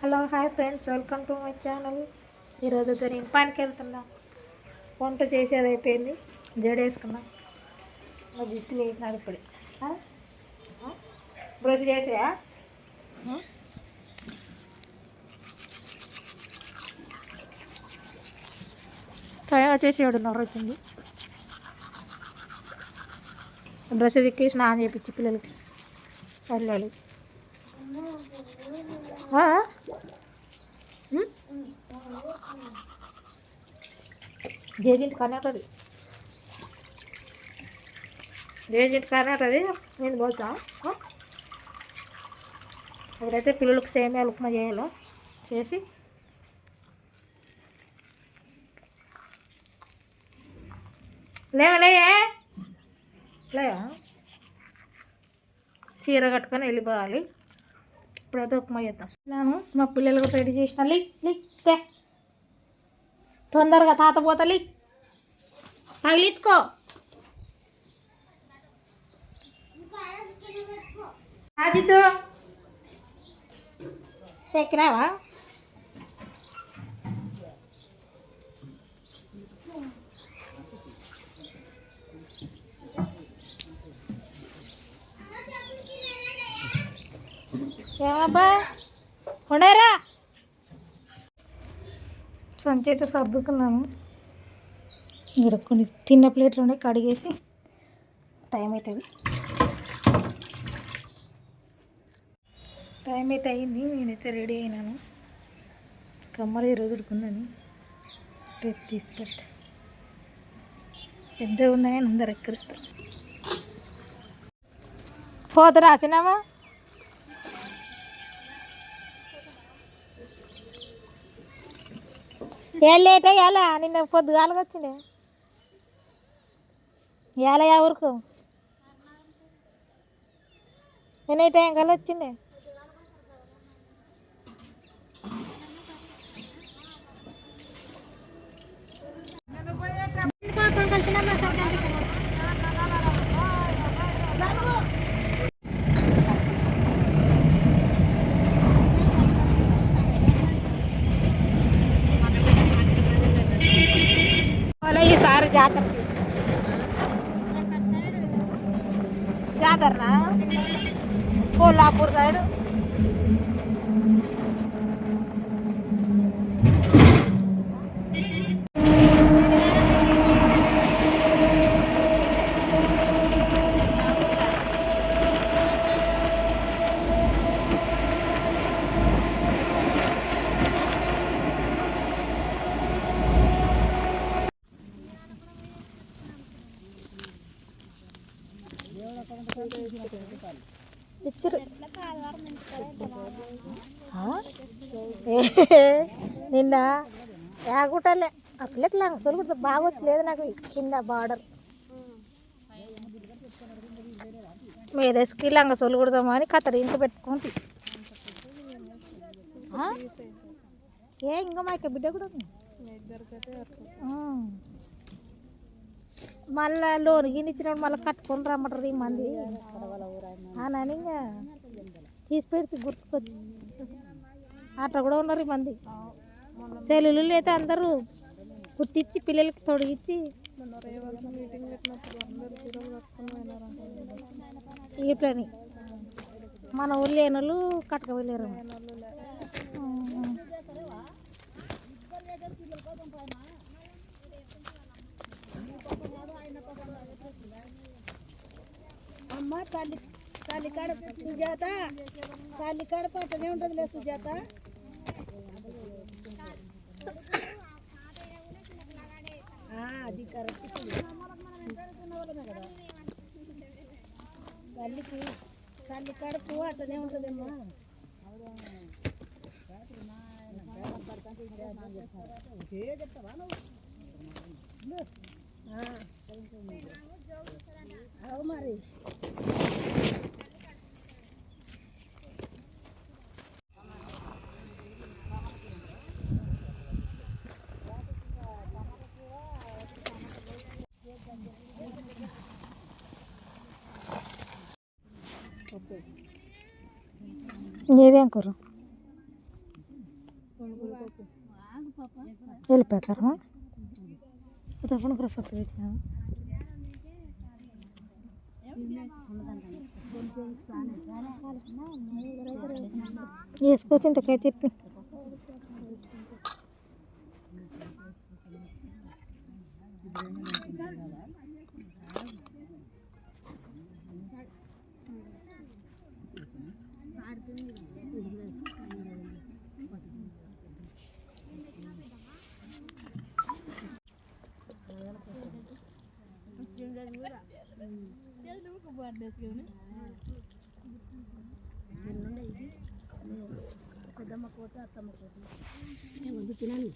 Hello hi friends. Welcome to my channel. ఈరోజు అయితే నేను పనికి వెళ్తున్నా. వంట చేసేది అయిపోయింది. జడేసుకున్నా. మా జిత్తు వేసినాడు ఇప్పుడు. బ్రష్ చేసేయా? టైం వచ్చేసి ఏడున్నర వచ్చింది బ్రష్ దిక్కి స్నానం చేయించి పిల్లలకి. వెళ్ళాలి ఆ? ఉం? జేజెంట్ కానీ ఉంటుంది. జేజెంట్ కానీ ఉంటుంది. నేను పోతా. ఆ? ఇప్పుడైతే పిల్లలకు సేమియా ఉప్మా చేయాలో. చేసి లేవా లేయే లేవా? చీర కట్టుకొని వెళ్ళిపోవాలి. ఇప్పుడైతే ఉప్మా చేద్దాం. నేను మా పిల్లలు కూడా రెడీ చేసిన. లిక్ లిక్ తే. తొందరగా తాత పోతలి. తగిలించుకో. ఆదితో ఎక్కినావా? ఏమబ్బా? ఉండరా. సంచి అయితే సర్దుకున్నాను. ఇక్కడ కొన్ని తిన్న ప్లేట్లు ఉన్నాయి కడిగేసి టైం అవుతుంది టైం అయితే అయింది నేనైతే రెడీ అయినాను. కమ్మలు ఈరోజు ఉడుకుందని రేపు తీసుకెళ్తా. పెద్ద ఉన్నాయని అందరు ఎక్కరిస్తారు. పోత రాసినావా? ఏ లేట్ అయ్యాలా నిన్న పొద్దుగాలకు వచ్చిండే. ఎలా ఎవరికి ఎన్ని టైం కల్లా వచ్చిండే? జాతరకి జాతరనా? కోల్హాపూర్ సైడ్. నిన్న యాగుటలే. ఆ పిల్లకి లంగసోలు కుడితే బాగొచ్చలేదు నాకు కింద బార్డర్. మీదేసుకి లంగసోలు కుడదామా అని కత్తరింక పెట్టుకుంది. ఆ? ఏ ఇంకా మా యొక్క బిడ్డ కూడా ఉంది. మళ్ళా లోన్ గిన్నిచ్చినప్పుడు మళ్ళీ కట్టుకొని రమ్మంటారు ఈ మంది. అని ఇంకా తీసి పెడితే గుర్తుకొచ్చి అట్లా కూడా ఉన్నారు ఈ మంది. సెల్లులు అయితే అందరూ కుట్టించి పిల్లలకి తొడిగించి ఇట్లని మన ఊరు లేని వాళ్ళు కట్టుకోలేరు అమ్మ తల్లి తల్లికాడ సుజాత తల్లి పట్టనే ఉంటుందిలే సుజాత ఆ, అది కరెక్ట్ తల్లికి తల్లి కడుపు అట్లనే అట్టనే ఉంటుందమ్మా మరి ఏదేం కూర వెళ్ళిపోతారా తప్పని కూడా ఫోటో పెట్టినా వేసుకోవచ్చు ఇంతకై తిప్పి పెద్దమ్మ కోత అత్తమ్మ కోత ఏమొద్దు తినాలి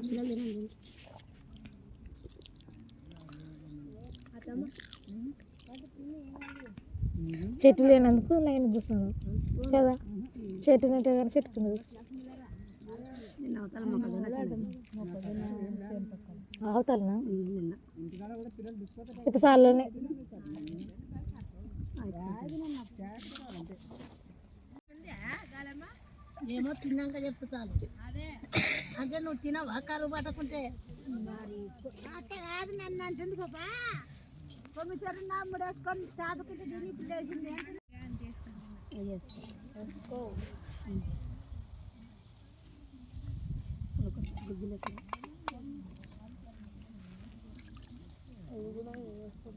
పిల్లలు తినండి అత్తమ్మ చెట్టు లేనందుకు లైన్ కూర్చున్నాడు కదా? చెట్టు నెట్టే కానీ చెట్టు కింద అవతలనా? నిన్న సార్లోనే. ఏమో తిన్నాక చెప్తా చాలు అంటే నువ్వు తినవా? కరువు పట్టకుంటే? అట్ట కాదు నన్ను అంటుంది పాపా కొమ్మిసారి నా ముడేసుకొని సాదుకుంటే తిని ఇప్పుడు లేచింది ఉమ్. అదే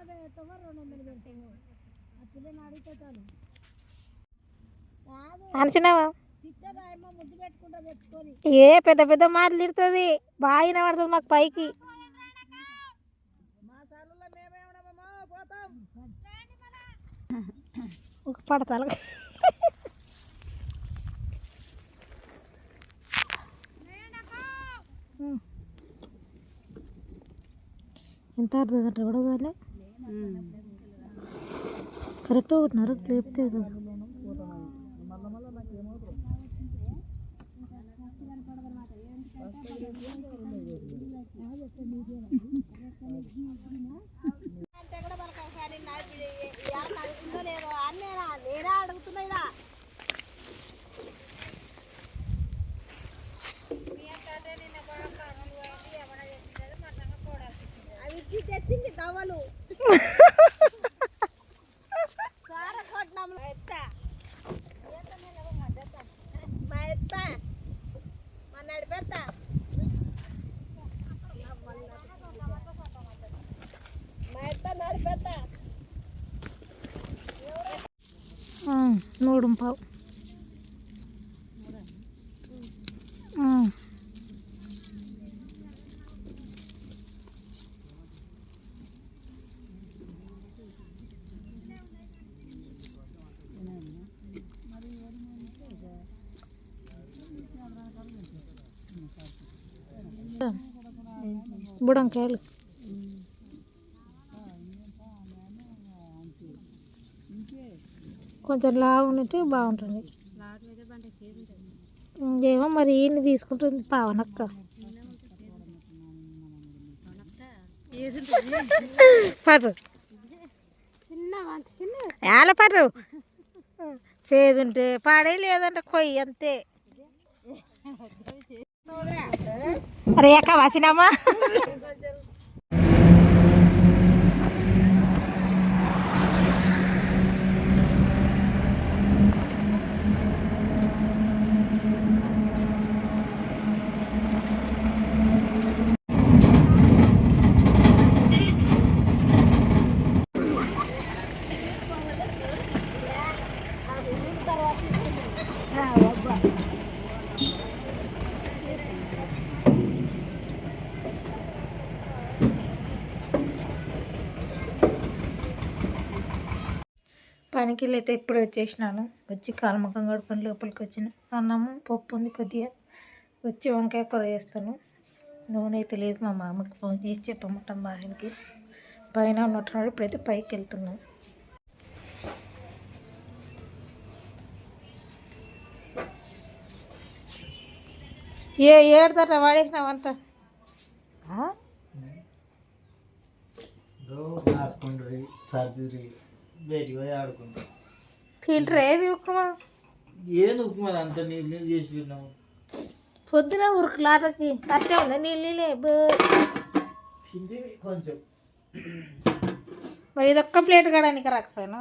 ఉన్నదే ఎత్తవో రెండు వందలు పెడతాము ఆ పిల్లని అడిగితే చాలు. ఏ పెద్ద పెద్ద మాటలు తిడుతుంది? బాగా పడుతుంది మాకు పైకి. పడతాలు. ఎంత అర్ధ గంట కూడా కాలే కరెక్ట్ ఒకటిన్నర లేపితే కదా ఉమ్, మూడు పావు ఉమ్. బుడంకాయలు కొంచెం లావు ఉన్నట్టు బాగుంటుంది. ఏమో మరి ఈయన్ని తీసుకుంటుంది పావనక్క పటు చిన్న అంత చిన్న ఎలా పటు చేదుంటే పాడే లేదంటే కొయ్యి అంతే. రేఖ వాసినమ్మా. పనికిళ్ళు అయితే ఇప్పుడు వచ్చేసినాను. వచ్చి కాలమకం కడుకొని లోపలికి వచ్చిన. అన్నము పప్పు ఉంది కొద్దిగా. వచ్చి వంకాయ కూర చేస్తాను. నూనె అయితే లేదు మా మామకి ఫోన్ చేసి చెప్పమంటాం బాయనకి పైన ఉన్నట్టున్నాడు. ఇప్పుడైతే పైకి వెళ్తున్నాం ఏ ఏడుతారా వాడేసినావంతా? రాసుకుండ్రి సర్దిరి బయటికి పోయి ఆడుకుంటాం. తింటారా ఏది ఉప్మా? ఏది ఉప్మా అంత నీళ్ళు నీళ్ళు చేసి పొద్దున ఉరుకులాటకి అట్టే ఉంది నీళ్ళు నీళ్ళే కొంచెం. మరి ఇది ఒక్క ప్లేట్ కడానికి రాకపోయాను